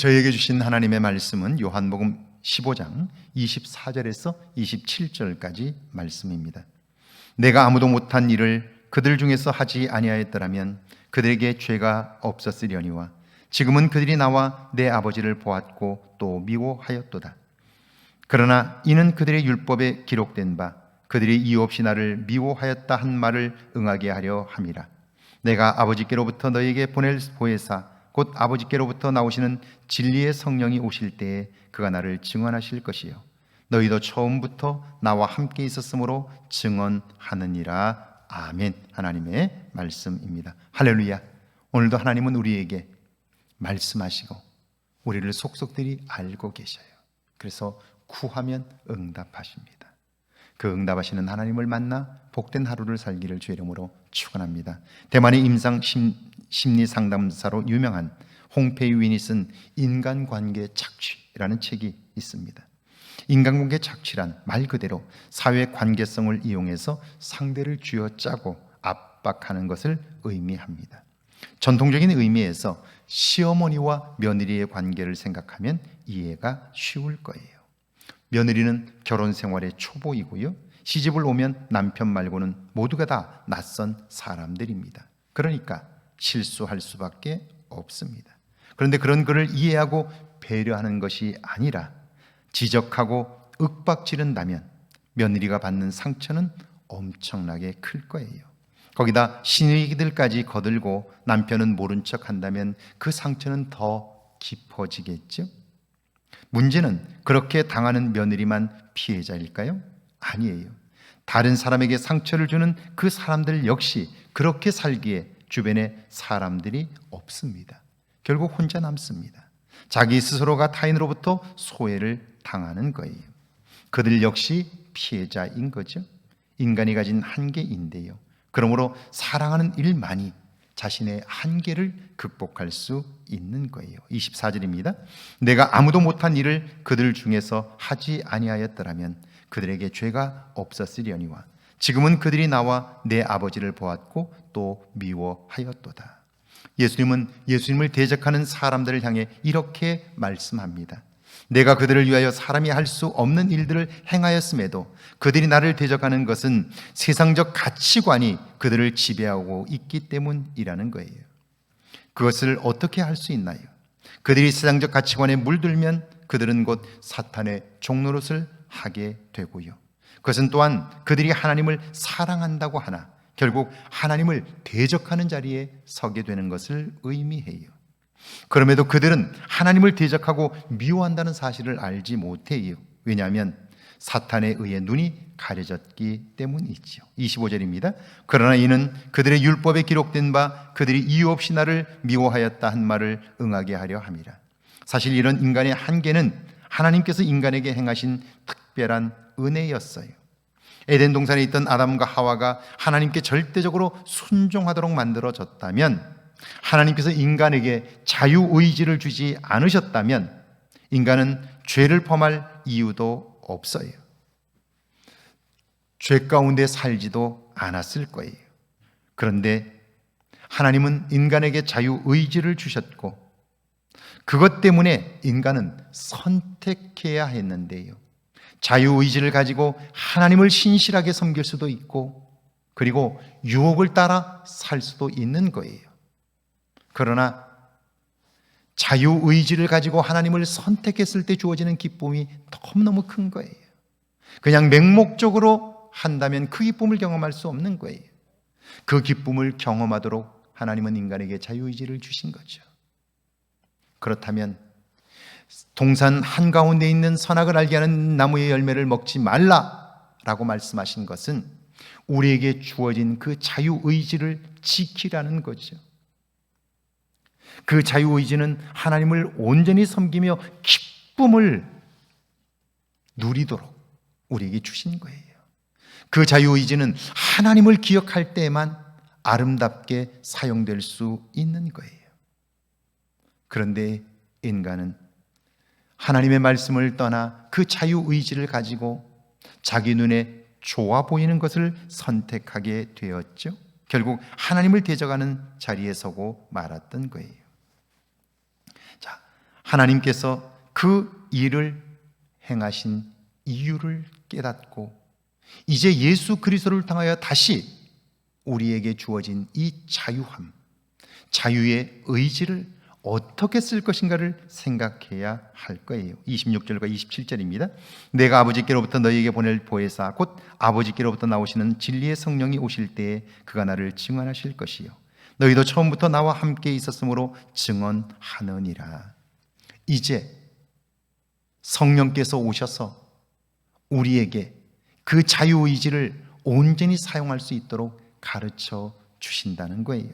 저에게 주신 하나님의 말씀은 요한복음 15장 24절에서 27절까지 말씀입니다. 내가 아무도 못한 일을 그들 중에서 하지 아니하였더라면 그들에게 죄가 없었으려니와 지금은 그들이 나와 내 아버지를 보았고 또 미워하였도다. 그러나 이는 그들의 율법에 기록된 바 그들이 이유 없이 나를 미워하였다 한 말을 응하게 하려 함이라. 내가 아버지께로부터 너에게 보낼 보혜사 곧 아버지께로부터 나오시는 진리의 성령이 오실 때에 그가 나를 증언하실 것이요 너희도 처음부터 나와 함께 있었으므로 증언하느니라. 아멘. 하나님의 말씀입니다. 할렐루야. 오늘도 하나님은 우리에게 말씀하시고 우리를 속속들이 알고 계셔요. 그래서 구하면 응답하십니다. 그 응답하시는 하나님을 만나 복된 하루를 살기를 주의 이름으로 축원합니다. 대만의 임상 심 리 상담사로 유명한 홍페이 윈이 쓴 인간관계 착취라는 책이 있습니다. 인간관계 착취란 말 그대로 사회 관계성을 이용해서 상대를 쥐어짜고 압박하는 것을 의미합니다. 전통적인 의미에서 시어머니와 며느리의 관계를 생각하면 이해가 쉬울 거예요. 며느리는 결혼 생활의 초보이고요. 시집을 오면 남편 말고는 모두가 다 낯선 사람들입니다. 그러니까 실수할 수밖에 없습니다. 그런데 그런 그를 이해하고 배려하는 것이 아니라 지적하고 윽박지른다면 며느리가 받는 상처는 엄청나게 클 거예요. 거기다 신의기들까지 거들고 남편은 모른 척 한다면 그 상처는 더 깊어지겠죠? 문제는 그렇게 당하는 며느리만 피해자일까요? 아니에요. 다른 사람에게 상처를 주는 그 사람들 역시 그렇게 살기에 주변에 사람들이 없습니다. 결국 혼자 남습니다. 자기 스스로가 타인으로부터 소외를 당하는 거예요. 그들 역시 피해자인 거죠. 인간이 가진 한계인데요. 그러므로 사랑하는 일만이 자신의 한계를 극복할 수 있는 거예요. 24절입니다. 내가 아무도 못한 일을 그들 중에서 하지 아니하였더라면 그들에게 죄가 없었으려니와 지금은 그들이 나와 내 아버지를 보았고 또 미워하였도다. 예수님은 예수님을 대적하는 사람들을 향해 이렇게 말씀합니다. 내가 그들을 위하여 사람이 할 수 없는 일들을 행하였음에도 그들이 나를 대적하는 것은 세상적 가치관이 그들을 지배하고 있기 때문이라는 거예요. 그것을 어떻게 할 수 있나요? 그들이 세상적 가치관에 물들면 그들은 곧 사탄의 종노릇을 하게 되고요. 그것은 또한 그들이 하나님을 사랑한다고 하나 결국 하나님을 대적하는 자리에 서게 되는 것을 의미해요. 그럼에도 그들은 하나님을 대적하고 미워한다는 사실을 알지 못해요. 왜냐하면 사탄에 의해 눈이 가려졌기 때문이죠. 25절입니다. 그러나 이는 그들의 율법에 기록된 바 그들이 이유 없이 나를 미워하였다 한 말을 응하게 하려 함이라. 사실 이런 인간의 한계는 하나님께서 인간에게 행하신 특 별한 은혜였어요. 에덴 동산에 있던 아담과 하와가 하나님께 절대적으로 순종하도록 만들어졌다면 하나님께서 인간에게 자유 의지를 주지 않으셨다면 인간은 죄를 범할 이유도 없어요. 죄 가운데 살지도 않았을 거예요. 그런데 하나님은 인간에게 자유 의지를 주셨고 그것 때문에 인간은 선택해야 했는데요. 자유의지를 가지고 하나님을 신실하게 섬길 수도 있고 그리고 유혹을 따라 살 수도 있는 거예요. 그러나 자유의지를 가지고 하나님을 선택했을 때 주어지는 기쁨이 너무너무 큰 거예요. 그냥 맹목적으로 한다면 그 기쁨을 경험할 수 없는 거예요. 그 기쁨을 경험하도록 하나님은 인간에게 자유의지를 주신 거죠. 그렇다면 동산 한가운데 있는 선악을 알게 하는 나무의 열매를 먹지 말라라고 말씀하신 것은 우리에게 주어진 그 자유의지를 지키라는 거죠. 그 자유의지는 하나님을 온전히 섬기며 기쁨을 누리도록 우리에게 주신 거예요. 그 자유의지는 하나님을 기억할 때만 아름답게 사용될 수 있는 거예요. 그런데 인간은 하나님의 말씀을 떠나 그 자유 의지를 가지고 자기 눈에 좋아 보이는 것을 선택하게 되었죠. 결국 하나님을 대적하는 자리에 서고 말았던 거예요. 하나님께서 그 일을 행하신 이유를 깨닫고 이제 예수 그리스도를 통하여 다시 우리에게 주어진 이 자유함, 자유의 의지를 어떻게 쓸 것인가를 생각해야 할 거예요. 26절과 27절입니다. 내가 아버지께로부터 너희에게 보낼 보혜사 곧 아버지께로부터 나오시는 진리의 성령이 오실 때에 그가 나를 증언하실 것이요 너희도 처음부터 나와 함께 있었으므로 증언하느니라. 이제 성령께서 오셔서 우리에게 그 자유 의지를 온전히 사용할 수 있도록 가르쳐 주신다는 거예요.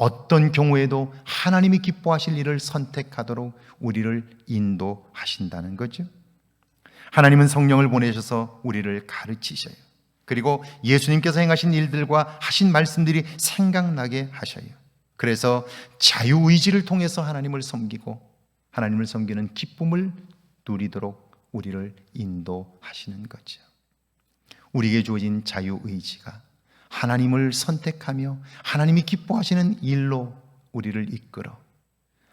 어떤 경우에도 하나님이 기뻐하실 일을 선택하도록 우리를 인도하신다는 거죠. 하나님은 성령을 보내셔서 우리를 가르치셔요. 그리고 예수님께서 행하신 일들과 하신 말씀들이 생각나게 하셔요. 그래서 자유의지를 통해서 하나님을 섬기고 하나님을 섬기는 기쁨을 누리도록 우리를 인도하시는 거죠. 우리에게 주어진 자유의지가 하나님을 선택하며 하나님이 기뻐하시는 일로 우리를 이끌어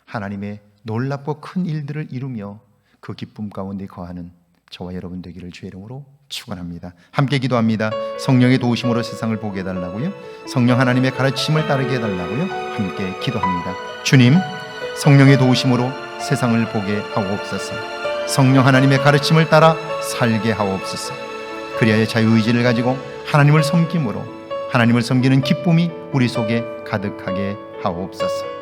하나님의 놀랍고 큰 일들을 이루며 그 기쁨 가운데 거하는 저와 여러분 되기를 주의 이름으로 축원합니다. 함께 기도합니다. 성령의 도우심으로 세상을 보게 해달라고요. 성령 하나님의 가르침을 따르게 해달라고요. 함께 기도합니다. 주님, 성령의 도우심으로 세상을 보게 하옵소서. 성령 하나님의 가르침을 따라 살게 하옵소서. 그리하여 자유의지를 가지고 하나님을 섬김으로 하나님을 섬기는 기쁨이 우리 속에 가득하게 하옵소서.